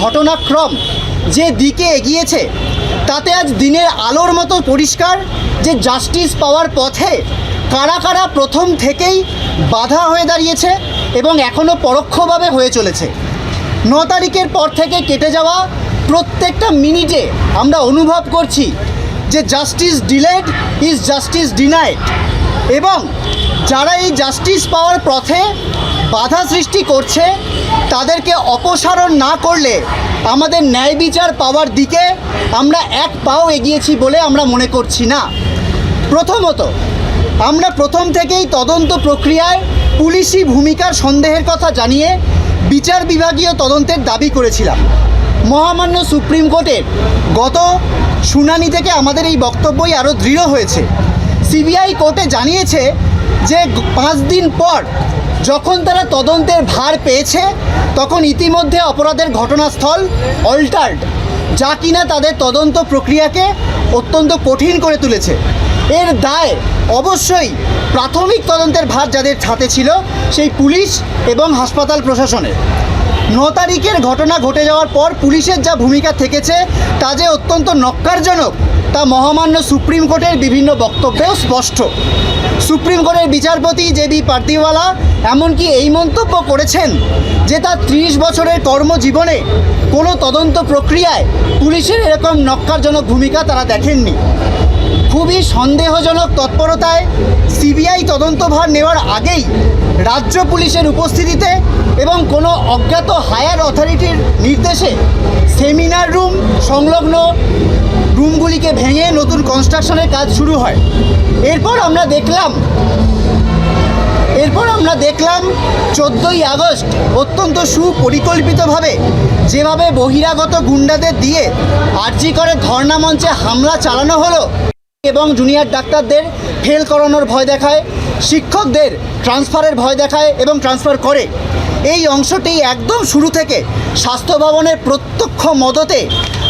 ঘটনাক্রম যে দিকে এগিয়েছে, তাতে আজ দিনের আলোর মতো পরিষ্কার যে জাস্টিস পাওয়ার পথে কারা কারা প্রথম থেকেই বাধা হয়ে দাঁড়িয়েছে এবং এখনও পরোক্ষভাবে হয়ে চলেছে। ন তারিখের পর থেকে কেটে যাওয়া প্রত্যেকটা মিনিটে আমরা অনুভব করছি যে justice delayed is justice denied এবং যারা এই জাস্টিস পাওয়ার পথে বাধা সৃষ্টি করছে, তাদেরকে অপসারণ না করলে আমাদের ন্যায় বিচার পাওয়ার দিকে আমরা এক পাও এগিয়েছি বলে আমরা মনে করছি না। প্রথমত, আমরা প্রথম থেকেই তদন্ত প্রক্রিয়ায় পুলিশি ভূমিকার সন্দেহের কথা জানিয়ে বিচার বিভাগীয় তদন্তের দাবি করেছিলাম। মহামান্য সুপ্রিম কোর্টের গত শুনানি থেকে আমাদের এই বক্তব্যই আরও দৃঢ় হয়েছে। সিবিআই কোর্টে জানিয়েছে যে পাঁচ দিন পর যখন তারা তদন্তের ভার পেয়েছে, তখন ইতিমধ্যে অপরাধের ঘটনাস্থল অল্টার্ড, যা কিনা তাদের তদন্ত প্রক্রিয়াকে অত্যন্ত কঠিন করে তুলেছে। এর দায় অবশ্যই প্রাথমিক তদন্তের ভার যাদের ছাতে ছিল, সেই পুলিশ এবং হাসপাতাল প্রশাসনের। ন তারিখের ঘটনা ঘটে যাওয়ার পর পুলিশের যা ভূমিকা থেকেছে, তা যে অত্যন্ত নক্কারজনক তা মহামান্য সুপ্রিম কোর্টের বিভিন্ন বক্তব্যেও স্পষ্ট। সুপ্রিম কোর্টের বিচারপতি জে বি পার্তিওয়ালা এমনকি এই মন্তব্য করেছেন যে তার ত্রিশ বছরের কর্মজীবনে কোনো তদন্ত প্রক্রিয়ায় পুলিশের এরকম নক্কারজনক ভূমিকা তারা দেখেননি। খুবই সন্দেহজনক তৎপরতায় সিবিআই তদন্তভার নেওয়ার আগেই রাজ্য পুলিশের উপস্থিতিতে এবং কোনো অজ্ঞাত হায়ার অথরিটির নির্দেশে সেমিনার রুম, সংলগ্ন রুমগুলিকে ভেঙে নতুন কনস্ট্রাকশনের কাজ শুরু হয়। এরপর আমরা দেখলাম, এরপর আমরা দেখলাম চোদ্দোই আগস্ট অত্যন্ত সুপরিকল্পিতভাবে যেভাবে বহিরাগত গুন্ডাদের দিয়ে আর্জি করে ধর্ণা মঞ্চে হামলা চালানো হলো এবং জুনিয়র ডাক্তারদের ফেল করানোর ভয় দেখায়, শিক্ষকদের ট্রান্সফারের ভয় দেখায় এবং ট্রান্সফার করে। এই অংশটি একদম শুরু থেকে স্বাস্থ্য ভবনের প্রত্যক্ষ মদতে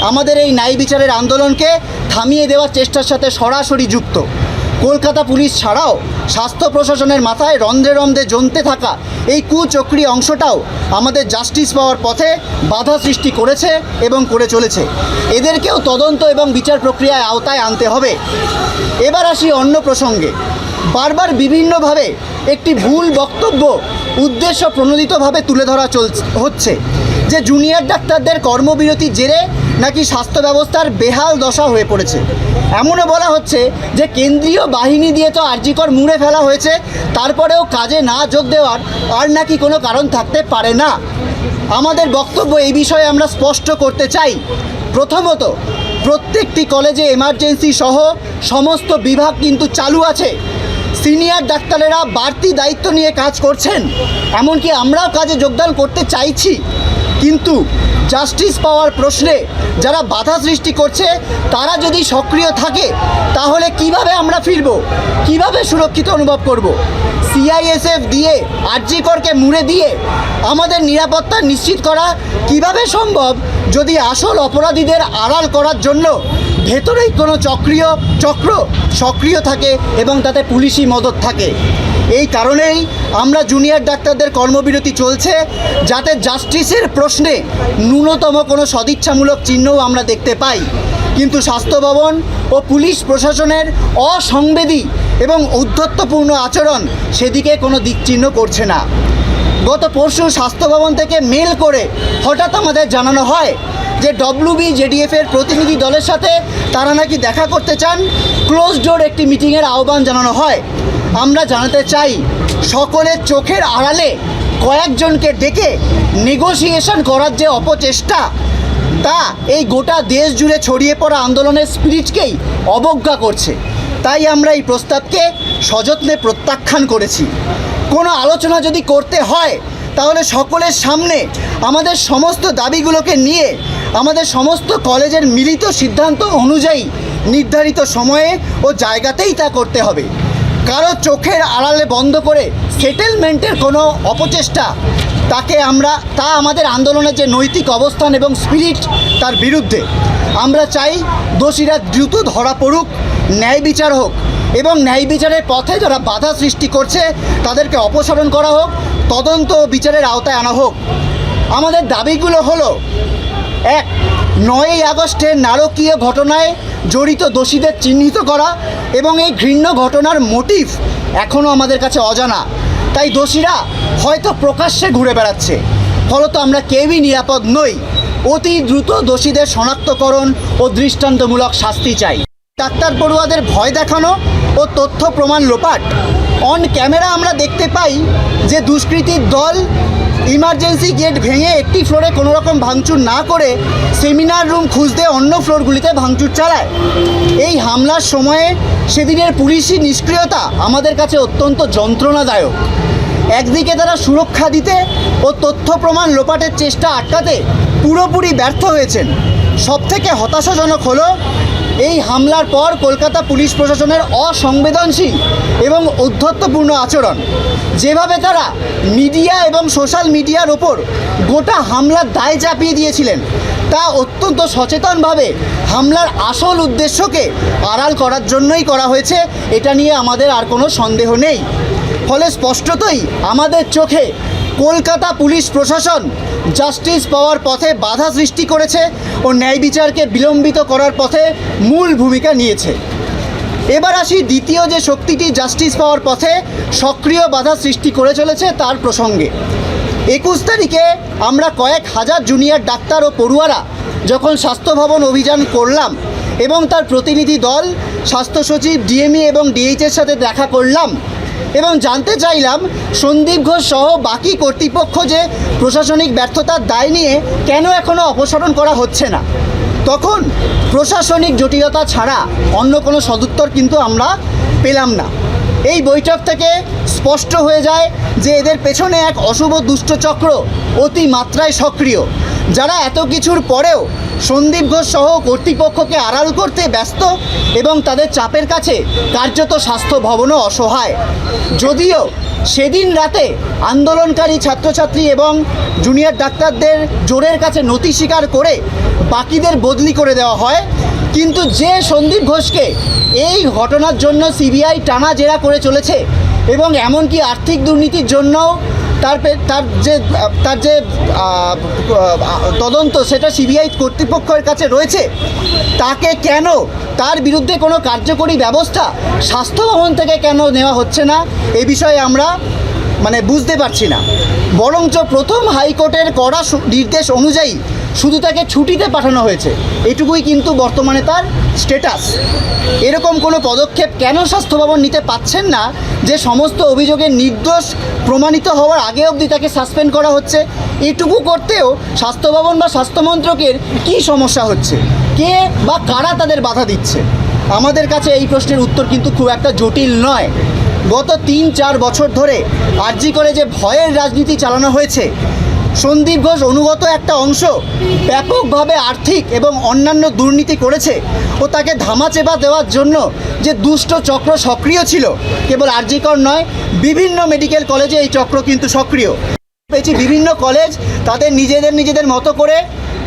আমাদের এই ন্যায় বিচারের আন্দোলনকে থামিয়ে দেওয়ার চেষ্টার সাথে সরাসরি যুক্ত। কলকাতা পুলিশ ছাড়াও স্বাস্থ্য প্রশাসনের মাথায় রন্ধ্রে রন্ধ্রে জমতে থাকা এই কুচক্রী অংশটাও আমাদের জাস্টিস পাওয়ার পথে বাধা সৃষ্টি করেছে এবং করে চলেছে। এদেরকেও তদন্ত এবং বিচার প্রক্রিয়ায় আওতায় আনতে হবে। এবার আসি অন্য প্রসঙ্গে। বারবার বিভিন্নভাবে একটি ভুল বক্তব্য উদ্দেশ্য প্রণোদিতভাবে তুলে ধরা চল হচ্ছে যে জুনিয়র ডাক্তারদের কর্মবিরতির জেরে নাকি স্বাস্থ্য ব্যবস্থার বেহাল দশা হয়ে পড়েছে? এমনও বলা হচ্ছে যে কেন্দ্রীয় বাহিনী দিয়ে তো আর্জিকর মুড়ে ফেলা হয়েছে, তারপরেও কাজে না যোগ দেওয়ার আর নাকি কোনো কারণ থাকতে পারে না। আমাদের বক্তব্য এই বিষয়ে আমরা স্পষ্ট করতে চাই। প্রথমত, প্রত্যেকটি কলেজে এমার্জেন্সি সহ সমস্ত বিভাগ কিন্তু চালু আছে। সিনিয়র ডাক্তারেরা বাড়তি দায়িত্ব নিয়ে কাজ করছেন, এমনকি আমরাও কাজে যোগদান করতে চাইছি। কিন্তু জাস্টিস পাওয়ার প্রশ্নে যারা বাধা সৃষ্টি করছে, তারা যদি সক্রিয় থাকে, তাহলে কীভাবে আমরা ফিরব? কীভাবে সুরক্ষিত অনুভব করব? সিআইএসএফ দিয়ে আরজিকরকে মুড়ে দিয়ে আমাদের নিরাপত্তা নিশ্চিত করা কীভাবে সম্ভব? যদি আসল অপরাধীদের আড়াল করার জন্য ভেতরেই কোনো চক্রীয় চক্র, সক্রিয় থাকে এবং তাতে পুলিশি মদত থাকে। এই কারণেই আমরা জুনিয়র ডাক্তারদের কর্মবিরতি চলছে, যাতে জাস্টিসের প্রশ্নে ন্যূনতম কোনো সদিচ্ছামূলক চিহ্নও আমরা দেখতে পাই। কিন্তু স্বাস্থ্য ভবন ও পুলিশ প্রশাসনের অসংবেদী এবং ঔদ্ধত্যপূর্ণ আচরণ সেদিকে কোনো দিকচিহ্ন করছে না। গত পরশু স্বাস্থ্য ভবন থেকে মেল করে হঠাৎ আমাদের জানানো হয় যে ডব্লিউবি জেডিএফ এর প্রতিনিধি দলের সাথে তারা নাকি দেখা করতে চান ক্লোজ ডোর একটি মিটিংয়ের আহ্বান জানানো হয়। আমরা জানাতে চাই, সকলের চোখের আড়ালে কয়েকজনকে ডেকে নেগোসিয়েশন করার যে অপচেষ্টা, তা এই গোটা দেশ জুড়ে ছড়িয়ে পড়া আন্দোলনের স্পিরিটকেই অবজ্ঞা করছে। তাই আমরা এই প্রস্তাবকে সযত্নে প্রত্যাখ্যান করেছি। কোনো আলোচনা যদি করতে হয়, তাহলে সকলের সামনে আমাদের সমস্ত দাবিগুলোকে নিয়ে আমাদের সমস্ত কলেজের মিলিত সিদ্ধান্ত অনুযায়ী নির্ধারিত সময়ে ও জায়গাতেই তা করতে হবে। কারও চোখের আড়ালে বন্ধ করে সেটেলমেন্টের কোনো অপচেষ্টা, তাকে আমরা, তা আমাদের আন্দোলনের যে নৈতিক অবস্থান এবং স্পিরিট তার বিরুদ্ধে। আমরা চাই দোষীরা দ্রুত ধরা পড়ুক, ন্যায় বিচার হোক এবং ন্যায় বিচারের পথে যারা বাধা সৃষ্টি করছে তাদেরকে অপসারণ করা হোক, তদন্ত বিচারের আওতায় আনা হোক। আমাদের দাবিগুলো হলো এক, নয়ই আগস্টে নারকীয় ঘটনায় জড়িত দোষীদের চিহ্নিত করা এবং এই ঘৃণ্য ঘটনার মোটিভ এখনও আমাদের কাছে অজানা। তাই দোষীরা হয়তো প্রকাশ্যে ঘুরে বেড়াচ্ছে। ফলত আমরা কেউই নিরাপদ নই। অতি দ্রুত দোষীদের শনাক্তকরণ ও দৃষ্টান্তমূলক শাস্তি চাই। ডাক্তার পড়ুয়াদের ভয় দেখানো ও তথ্য প্রমাণ লোপাট। অন ক্যামেরা আমরা দেখতে পাই যে দুষ্কৃতীর দল ইমার্জেন্সি গেট ভেঙে একটি ফ্লোরে কোনো রকম ভাঙচুর না করে সেমিনার রুম খুঁজতে অন্য ফ্লোরগুলিতে ভাঙচুর চালায়। এই হামলার সময়ে সেদিনের পুলিশি নিষ্ক্রিয়তা আমাদের কাছে অত্যন্ত যন্ত্রণাদায়ক। একদিকে তারা সুরক্ষা দিতে ও তথ্য প্রমাণ লোপাটের চেষ্টা আটকাতে পুরোপুরি ব্যর্থ হয়েছেন। সবথেকে হতাশাজনক হলো এই হামলার পর কলকাতা পুলিশ প্রশাসনের অসংবেদনশীল এবং ঔদ্ধত্যপূর্ণ আচরণ। যেভাবে তারা মিডিয়া এবং সোশ্যাল মিডিয়ার ওপর গোটা হামলার দায় চাপিয়ে দিয়েছিলেন, তা অত্যন্ত সচেতনভাবে হামলার আসল উদ্দেশ্যকে আড়াল করার জন্যই করা হয়েছে, এটা নিয়ে আমাদের আর কোনো সন্দেহ নেই। ফলে স্পষ্টতই আমাদের চোখে কলকাতা পুলিশ প্রশাসন জাস্টিস পাওয়ার পথে বাধা সৃষ্টি করেছে ও ন্যায় বিচারকে বিলম্বিত করার পথে মূল ভূমিকা নিয়েছে। এবার আসি দ্বিতীয় যে শক্তিটি জাস্টিস পাওয়ার পথে সক্রিয় বাধা সৃষ্টি করে চলেছে তার প্রসঙ্গে। একুশ তারিখে আমরা কয়েক হাজার জুনিয়র ডাক্তার ও পড়ুয়ারা যখন স্বাস্থ্য ভবন অভিযান করলাম এবং তার প্রতিনিধি দল, স্বাস্থ্য সচিব, ডিএমই এবং ডিএইচের সাথে দেখা করলাম এবং জানতে চাইলাম সন্দীপ ঘোষ সহ বাকি কর্তৃপক্ষ যে প্রশাসনিক ব্যর্থতার দায় নিয়ে কেন এখনও অপসারণ করা হচ্ছে না। তখন প্রশাসনিক জটিলতা ছাড়া অন্য কোনো সদুত্তর কিন্তু আমরা পেলাম না। এই বৈঠক থেকে স্পষ্ট হয়ে যায় যে এদের পেছনে এক অশুভ দুষ্ট চক্র অতি মাত্রায় সক্রিয়, যারা এত কিছুর পরেও সন্দীপ ঘোষ সহ কর্তৃপক্ষকে আড়াল করতে ব্যস্ত এবং তাদের চাপের কাছে কার্যত স্বাস্থ্য ভবনও অসহায়। যদিও সেদিন রাতে আন্দোলনকারী ছাত্রছাত্রী এবং জুনিয়র ডাক্তারদের জোরের কাছে নথি স্বীকার করে বাকিদের বদলি করে দেওয়া হয়, কিন্তু যে সন্দীপ ঘোষকে এই ঘটনার জন্য সিবিআই টানা জেরা করে চলেছে এবং এমনকি আর্থিক দুর্নীতির জন্যও তার তার যে তার যে তদন্ত সেটা সিবিআই কর্তৃপক্ষের কাছে রয়েছে। তাকে কেন? তার বিরুদ্ধে কোনো কার্যকরী ব্যবস্থা স্বাস্থ্য ভবন থেকে কেন নেওয়া হচ্ছে না? এ বিষয়ে আমরা মানে বুঝতে পারছি না। বরঞ্চ প্রথম হাইকোর্টের কড়া নির্দেশ অনুযায়ী শুধু তাকে ছুটিতে পাঠানো হয়েছে। এটুকুই কিন্তু বর্তমানে তার স্টেটাস এরকম কোনো পদক্ষেপ কেন স্বাস্থ্য ভবন নিতে পাচ্ছেন না? যে সমস্ত অভিযোগের নির্দোষ প্রমাণিত হওয়ার আগে অবধি তাকে সাসপেন্ড করা হচ্ছে, এটুকু করতেও স্বাস্থ্য ভবন বা স্বাস্থ্য মন্ত্রকের কী সমস্যা হচ্ছে? কে বা কারা তাদের বাধা দিচ্ছে? আমাদের কাছে এই প্রশ্নের উত্তর কিন্তু খুব একটা জটিল নয়। গত তিন চার বছর ধরে আর্জি করে যে ভয়ের রাজনীতি চালানো হয়েছে সন্দীপ ঘোষ অনুগত একটা অংশ ব্যাপকভাবে আর্থিক এবং অন্যান্য দুর্নীতি করেছে ও তাকে ধামাচেপা দেওয়ার জন্য যে দুষ্ট চক্র সক্রিয় ছিল, কেবল আর্জিকর নয়, বিভিন্ন মেডিকেল কলেজে এই চক্র কিন্তু সক্রিয়। পেয়েছি বিভিন্ন কলেজ তাদের নিজেদের নিজেদের মতো করে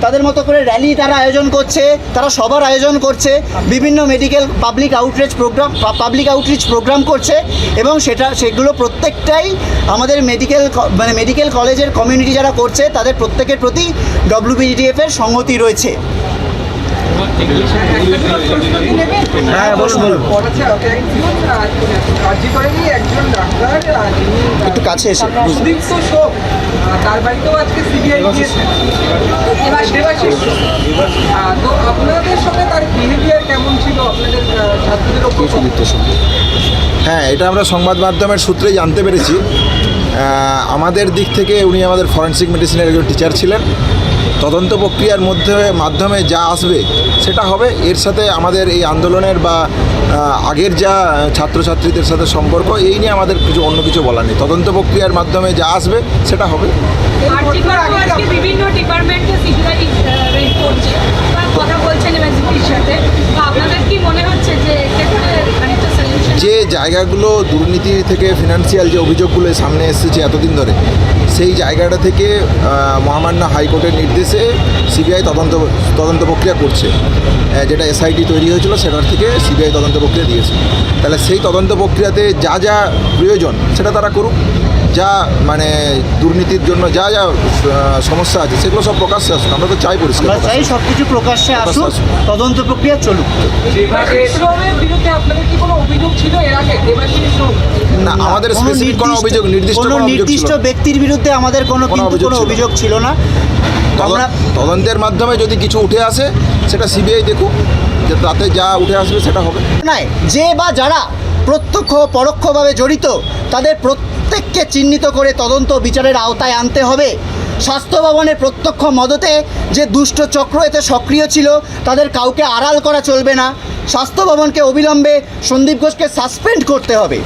তাদের মতো করে র্যালি তারা আয়োজন করছে, তারা সবার আয়োজন করছে, বিভিন্ন medical public outreach program public outreach program করছে এবং সেটা, সেগুলো প্রত্যেকটাই আমাদের মেডিকেল মানে মেডিকেল কলেজের কমিউনিটি যারা করছে, তাদের প্রত্যেকের প্রতি ডব্লিউবিডিএফের সংহতি রয়েছে। হ্যাঁ একটু কাছে এসে। তার বাড়িতেও আজকে সিবিআই তো আপনাদের সঙ্গে তার বিহেভিয়ার কেমন ছিল আপনাদের ছাত্রদের ওপর হ্যাঁ এটা আমরা সংবাদ মাধ্যমের সূত্রে জানতে পেরেছি। আমাদের দিক থেকে উনি আমাদের ফরেন্সিক মেডিসিনের একজন টিচার ছিলেন। তদন্ত প্রক্রিয়ার মধ্যে মাধ্যমে যা আসবে সেটা হবে। এর সাথে আমাদের এই আন্দোলনের বা আগের যা ছাত্রছাত্রীদের সাথে সম্পর্ক এই নিয়ে আমাদের কিছু অন্য কিছু বলার নেই। তদন্ত প্রক্রিয়ার মাধ্যমে যা আসবে সেটা হবে। বিভিন্ন ডিপার্টমেন্টে সিবিআই রেড করছে বা কথা বলছেন সাথে। আপনাদের কি মনে হচ্ছে যে এক্ষেত্রে খানিকটা সলিউশন যে জায়গাগুলো দুর্নীতি থেকে ফিনান্সিয়াল যে অভিযোগগুলো সামনে এসেছে এতদিন ধরে, সেই জায়গাটা থেকে মহামান্য হাইকোর্টের নির্দেশে সিবিআই তদন্ত তদন্ত প্রক্রিয়া করছে। যেটা এসআইটি তৈরি হয়েছিল সেটার থেকে সিবিআই তদন্ত প্রক্রিয়া দিয়েছে। তাহলে সেই তদন্ত প্রক্রিয়াতে যা যা প্রয়োজন সেটা তারা করুক। যা মানে দুর্নীতির জন্য যা যা সমস্যা আছে সেগুলো সব প্রকাশ্যে আসুক। আমরা তো চাই পরিষ্কার আমরা চাই সব কিছু প্রকাশ্যে আসুক। তদন্ত প্রক্রিয়া চলুক। দেবাশিস শ্রমের বিরুদ্ধে আপনাদের কি কোনো অভিযোগ ছিল এর আগে? দেবাশিস শ্রম না আমাদের কোনো স্পেসিফিক কোনো অভিযোগ নির্দিষ্ট কোনো নির্দিষ্ট ব্যক্তির বিরুদ্ধে আমাদের কোনো কোনো কিন্তু অভিযোগ কোনো ছিল না। অভিযোগ ছিল না। তদন্তের মাধ্যমে যদি কিছু উঠে আসে সেটা সিবিআই দেখুক যে তাতে যা উঠে আসবে সেটা হবে। নয় যে বা যারা প্রত্যক্ষ পরোক্ষভাবে জড়িত তাদের প্রত্যেককে চিহ্নিত করে তদন্ত বিচারের আওতায় আনতে হবে। স্বাস্থ্য ভবনের প্রত্যক্ষ মদতে যে দুষ্ট চক্র এতে সক্রিয় ছিল তাদের কাউকে আড়াল করা চলবে না। স্বাস্থ্য ভবনকে অবিলম্বে সন্দীপ ঘোষকে সাসপেন্ড করতে হবে।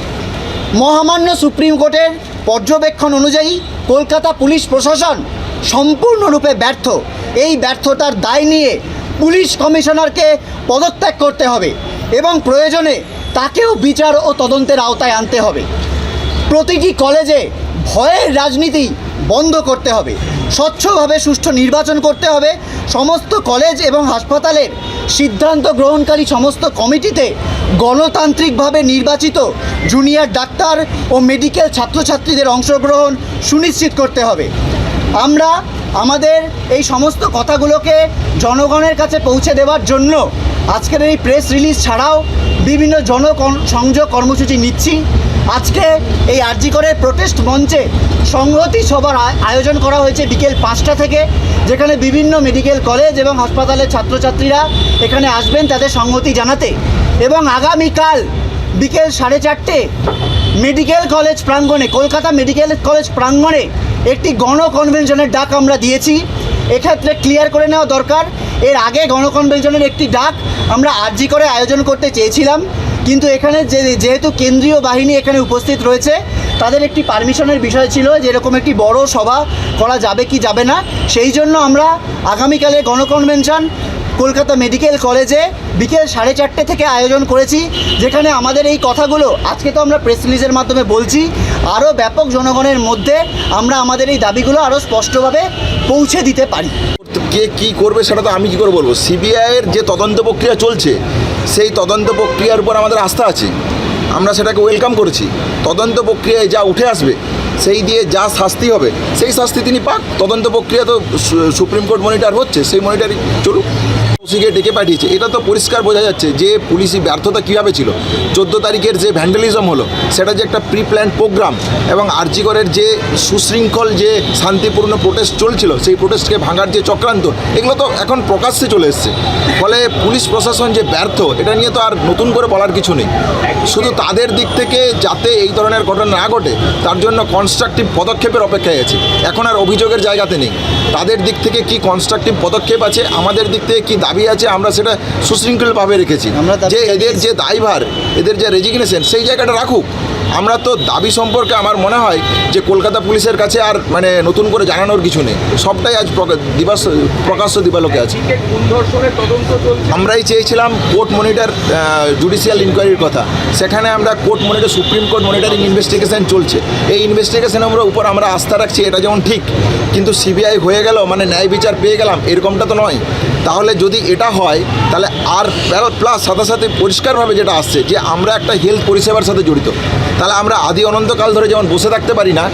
মহামান্য সুপ্রিম কোর্টের পর্যবেক্ষণ অনুযায়ী কলকাতা পুলিশ প্রশাসন সম্পূর্ণরূপে ব্যর্থ। এই ব্যর্থতার দায় নিয়ে পুলিশ কমিশনারকে পদত্যাগ করতে হবে এবং প্রয়োজনে তাকেও বিচার ও তদন্তের আওতায় আনতে হবে। প্রতিটি কলেজে ভয়ের রাজনীতি বন্ধ করতে হবে। স্বচ্ছভাবে সুষ্ঠু নির্বাচন করতে হবে। সমস্ত কলেজ এবং হাসপাতালের সিদ্ধান্ত গ্রহণকারী সমস্ত কমিটিতে গণতান্ত্রিকভাবে নির্বাচিত জুনিয়র ডাক্তার ও মেডিকেল ছাত্রছাত্রীদের অংশগ্রহণ সুনিশ্চিত করতে হবে। আমরা আমাদের এই সমস্ত কথাগুলোকে জনগণের কাছে পৌঁছে দেওয়ার জন্য আজকের এই প্রেস রিলিজ ছাড়াও বিভিন্ন জন সংযোগ কর্মসূচি নিচ্ছি। আজকে এই আরজিকরের প্রোটেস্ট মঞ্চে সংহতি সভার আয়োজন করা হয়েছে বিকেল পাঁচটা থেকে, যেখানে বিভিন্ন মেডিকেল কলেজ এবং হাসপাতালের ছাত্রছাত্রীরা এখানে আসবেন তাদের সংহতি জানাতে। এবং আগামীকাল বিকেল সাড়ে চারটে মেডিকেল কলেজ প্রাঙ্গণে, কলকাতা মেডিকেল কলেজ প্রাঙ্গণে একটি গণকনভেনশনের ডাক আমরা দিয়েছি। এক্ষেত্রে ক্লিয়ার করে নেওয়া দরকার। এর আগে গণকনভেনশনের একটি ডাক আমরা আর্জি করে আয়োজন করতে চেয়েছিলাম। কিন্তু এখানে যে, যেহেতু কেন্দ্রীয় বাহিনী এখানে উপস্থিত রয়েছে, তাদের একটি পারমিশনের বিষয় ছিল যে এরকম একটি বড় সভা করা যাবে কি যাবে না। সেই জন্য আমরা আগামীকালে গণকনভেনশন কলকাতা মেডিকেল কলেজে বিকেল সাড়ে চারটে থেকে আয়োজন করেছি, যেখানে আমাদের এই কথাগুলো আজকে তো আমরা প্রেস রিলিজের মাধ্যমে বলছি। আরও ব্যাপক জনগণের মধ্যে আমরা আমাদের এই দাবিগুলো আরও স্পষ্টভাবে পৌঁছে দিতে পারি। কে কি করবে সেটা তো আমি কি করে বলব? সিবিআইয়ের যে তদন্ত প্রক্রিয়া চলছে, সেই তদন্ত প্রক্রিয়ার উপর আমাদের আস্থা আছে। আমরা সেটাকে ওয়েলকাম করেছি। তদন্ত প্রক্রিয়ায় যা উঠে আসবে, সেই দিয়ে যা শাস্তি হবে, সেই শাস্তি তিনি পাক। তদন্ত প্রক্রিয়া তো সুপ্রিম কোর্ট মনিটর হচ্ছে, সেই মনিটরিং চলুক। ওসিকে ডেকে পাঠিয়েছে। এটা তো পরিষ্কার বোঝা যাচ্ছে যে পুলিশি ব্যর্থতা কীভাবে ছিল। চোদ্দ তারিখের যে ভ্যান্ডালিজম হলো, সেটা যে একটা প্রি প্ল্যান প্রোগ্রাম এবং আরজিগরের যে সুশৃঙ্খল যে শান্তিপূর্ণ প্রোটেস্ট চলছিল, সেই প্রোটেস্টকে ভাঙার যে চক্রান্ত, এগুলো তো এখন প্রকাশ্যে চলে এসছে। ফলে পুলিশ প্রশাসন যে ব্যর্থ, এটা নিয়ে তো আর নতুন করে বলার কিছু নেই। শুধু তাদের দিক থেকে যাতে এই ধরনের ঘটনা না ঘটে, তার জন্য কনস্ট্রাকটিভ পদক্ষেপের অপেক্ষায় আছে। এখন আর অভিযোগের জায়গাতে নেই। তাদের দিক থেকে কি কনস্ট্রাকটিভ পদক্ষেপ আছে, আমাদের দিক থেকে কি দাবি আছে আমরা সেটা সুশৃঙ্খলভাবে রেখেছি। যে এদের যে দায়ভার এদের যে রেজিগনেশন সেই জায়গাটা রাখুক। আমরা তো দাবি সম্পর্কে আমার মনে হয় যে কলকাতা পুলিশের কাছে আর মানে নতুন করে জানানোর কিছু নেই। সবটাই আজ দিবাস প্রকাশ্য দিবালোকে আছে। আমরাই চেয়েছিলাম কোর্ট মনিটর জুডিশিয়াল ইনকোয়ারির কথা। সেখানে আমরা court monitor supreme court monitoring investigation চলছে। এই ইনভেস্টিগেশনের আমরা উপর আমরা আস্থা রাখছি এটা যেমন ঠিক। কিন্তু সিবিআই হয়ে গেল মানে ন্যায় বিচার পেয়ে গেলাম এরকমটা তো নয়। তাহলে যদি এটা হয়, তাহলে আর প্লাস সাথে সাথে পরিষ্কারভাবে যেটা আসছে যে আমরা একটা হেলথ পরিষেবার সাথে জড়িত। তাহলে আমরা আদি অনন্তকাল ধরে যেমন বসে থাকতে পারি না,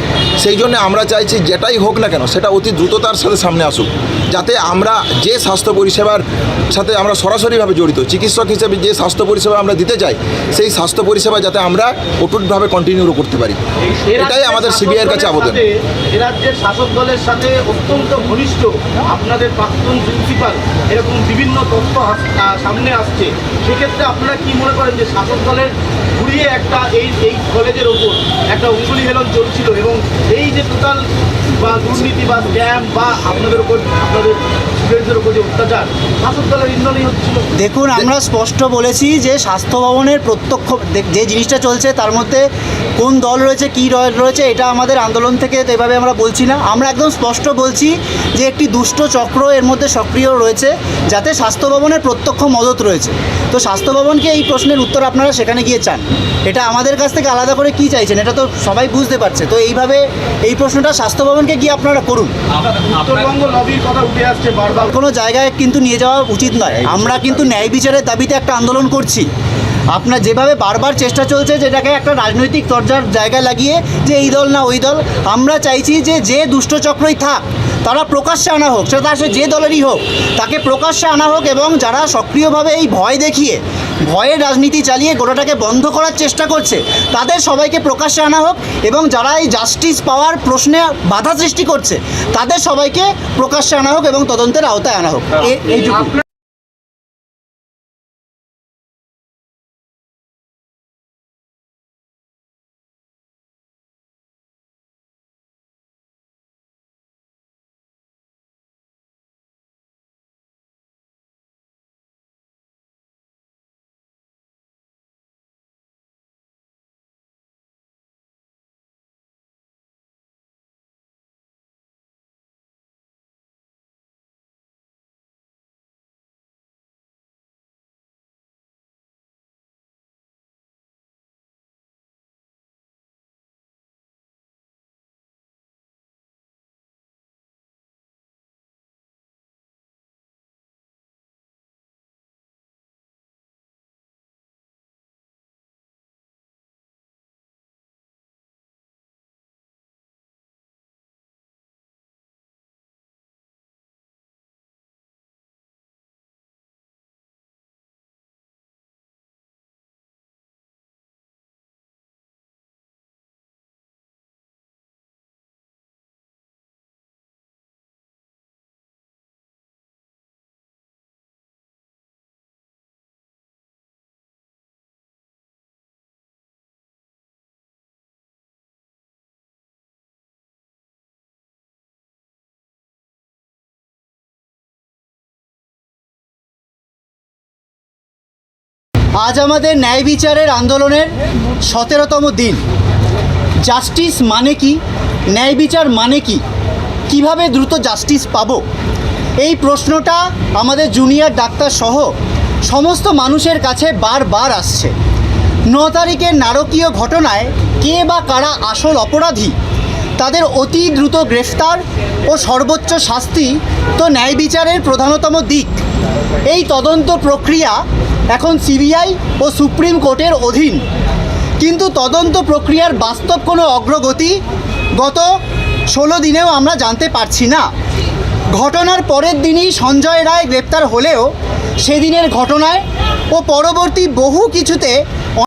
সেই জন্য আমরা চাইছি যেটাই হোক না কেন, সেটা অতি দ্রুততার সাথে সামনে আসুক। যাতে আমরা যে স্বাস্থ্য পরিষেবার সাথে আমরা সরাসরিভাবে জড়িত, চিকিৎসক হিসেবে যে স্বাস্থ্য পরিষেবা আমরা দিতে চাই, সেই স্বাস্থ্য পরিষেবা যাতে আমরা অটুটভাবে কন্টিনিউ করতে পারি। এটাই আমাদের সিবিআইয়ের কাছে আবেদন। রাজ্যের শাসক দলের সাথে অত্যন্ত ঘনিষ্ঠ আপনাদের প্রাক্তন প্রিন্সিপাল, এরকম বিভিন্ন তথ্য সামনে আসছে। সেক্ষেত্রে আপনারা কি মনে করেন যে শাসক দলের ঘুরিয়ে একটা এই এই কলেজের ওপর একটা অঙ্গুলি হেলন চলছিল এবং এই যে টোটাল বা দুর্নীতি বা স্ক্যাম বা আপনাদের ওপর আপনাদের স্টুডেন্টদের উপর যে অত্যাচার শাসক দলের ইন্ধনই হচ্ছিল। দেখুন আমরা স্পষ্ট বলেছি যে স্বাস্থ্য ভবনের প্রত্যক্ষ যে জিনিসটা চলছে তার মধ্যে কোন দল রয়েছে কী দল রয়েছে এটা আমাদের আন্দোলন থেকে এভাবে আমরা বলছি না। আমরা একদম স্পষ্ট বলছি যে একটি দুষ্ট চক্র এর মধ্যে সক্রিয় রয়েছে যাতে স্বাস্থ্য ভবনের প্রত্যক্ষ মদত রয়েছে। তো স্বাস্থ্য ভবনকে এই প্রশ্নের উত্তর আপনারা সেখানে গিয়ে চান। এটা আমাদের কাছ থেকে আলাদা করে কি চাইছেন এটা তো সবাই বুঝতে পারছে। তো এইভাবে এই প্রশ্নটা স্বাস্থ্য ভবনকে গিয়ে আপনারা করুন। উত্তরবঙ্গ লবির কথা উঠে আসছে বারবার কোনো জায়গায় কিন্তু নিয়ে যাওয়া উচিত নয়। আমরা কিন্তু ন্যায় বিচারের দাবিতে একটা আন্দোলন করছি। আপনার যেভাবে বারবার চেষ্টা চলছে যেটাকে একটা রাজনৈতিক তরজার জায়গায় লাগিয়ে যে এই দল না ওই দল, আমরা চাইছি যে যে দুষ্টচক্রই থাক, তারা প্রকাশ্যে আনা হোক, সেটা সে যে দলেরই হোক, তাকে প্রকাশ্যে আনা হোক এবং যারা সক্রিয়ভাবে এই ভয় দেখিয়ে, ভয়ের রাজনীতি চালিয়ে গোটাটাকে বন্ধ করার চেষ্টা করছে, তাদের সবাইকে প্রকাশ্যে আনা হোক এবং যারা এই জাস্টিস পাওয়ার প্রশ্নে বাধা সৃষ্টি করছে, তাদের সবাইকে প্রকাশ্যে আনা হোক এবং তদন্তের আওতায় আনা হোক। এ- আজ আমাদের ন্যায় বিচারের আন্দোলনের সতেরোতম দিন। জাস্টিস মানে কি? ন্যায় বিচার মানে কি? কীভাবে দ্রুত জাস্টিস পাবো? এই প্রশ্নটা আমাদের জুনিয়র ডাক্তার সহ সমস্ত মানুষের কাছে বারবার আসছে। ন তারিখের নারকীয় ঘটনায় কে বা কারা আসল অপরাধী, তাদের অতি দ্রুত গ্রেফতার ও সর্বোচ্চ শাস্তি তো ন্যায় বিচারের প্রধানতম দিক। এই তদন্ত প্রক্রিয়া এখন সিবিআই ও সুপ্রিম কোর্টের অধীন। কিন্তু তদন্ত প্রক্রিয়ার বাস্তব কোনো অগ্রগতি গত ষোলো দিনেও আমরা জানতে পারছি না। ঘটনার পরের দিনই সঞ্জয় রায় গ্রেপ্তার হলেও সেদিনের ঘটনায় ও পরবর্তী বহু কিছুতে